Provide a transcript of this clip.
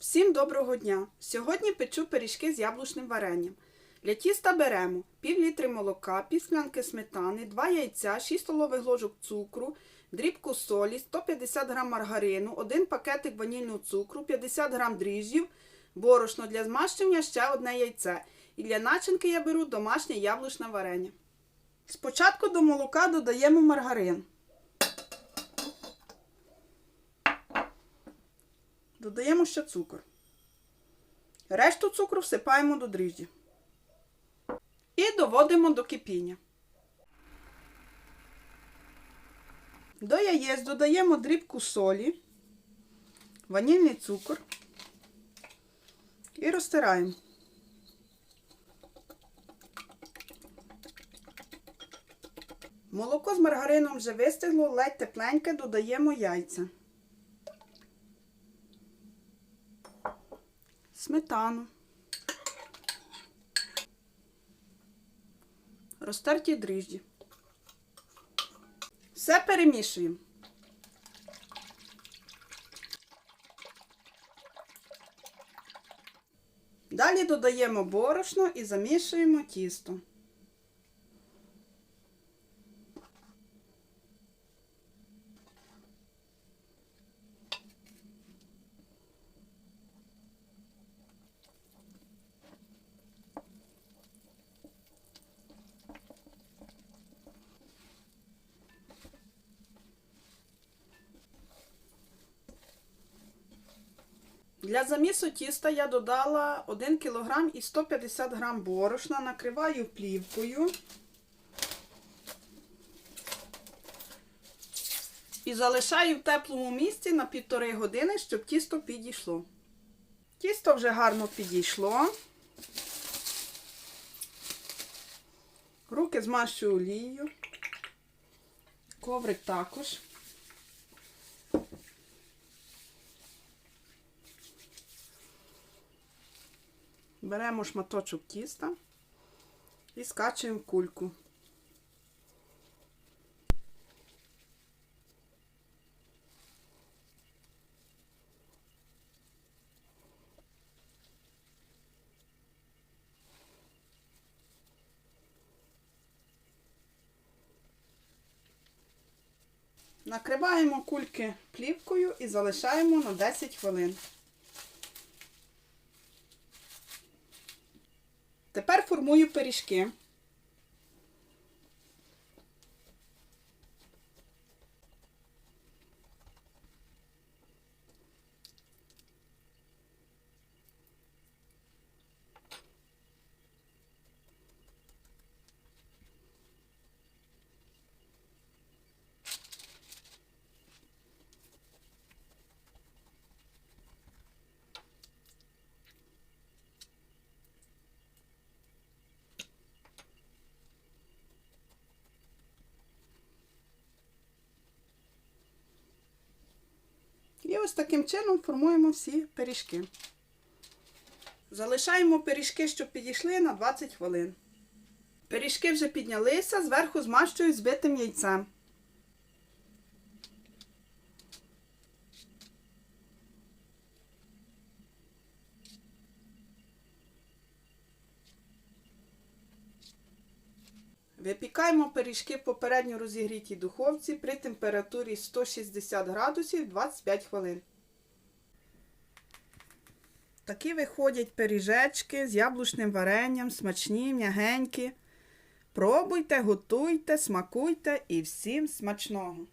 Всім доброго дня! Сьогодні печу пиріжки з яблучним варенням. Для тіста беремо пів літри молока, пів склянки сметани, 2 яйця, 6 столових ложок цукру, дрібку солі, 150 г маргарину, 1 пакетик ванільного цукру, 50 г дріжджів, борошно для змащення, ще одне яйце. І для начинки я беру домашнє яблучне варення. Спочатку до молока додаємо маргарин. Додаємо ще цукор. Решту цукру всипаємо до дріжджі. І доводимо до кипіння. До яєць додаємо дрібку солі, ванільний цукор і розтираємо. Молоко з маргарином вже вистигло, ледь тепленьке, додаємо яйця. Сметану, розтерті дріжджі. Все перемішуємо. Далі додаємо борошно і замішуємо тісто. Для замісу тіста я додала 1 кг і 150 г борошна, накриваю плівкою і залишаю в теплому місці на півтори години, щоб тісто підійшло. Тісто вже гарно підійшло. Руки змащую олією, коврик також. Беремо шматочок тіста і скачуємо кульку. Накриваємо кульки плівкою і залишаємо на 10 хвилин. Тепер формую пиріжки. І ось таким чином формуємо всі пиріжки. Залишаємо пиріжки, щоб підійшли на 20 хвилин. Пиріжки вже піднялися, зверху змащую збитим яйцем. Випікаємо пиріжки в попередньо розігрітій духовці при температурі 160 градусів 25 хвилин. Такі виходять пиріжечки з яблучним варенням, смачні, м'ягенькі. Пробуйте, готуйте, смакуйте і всім смачного!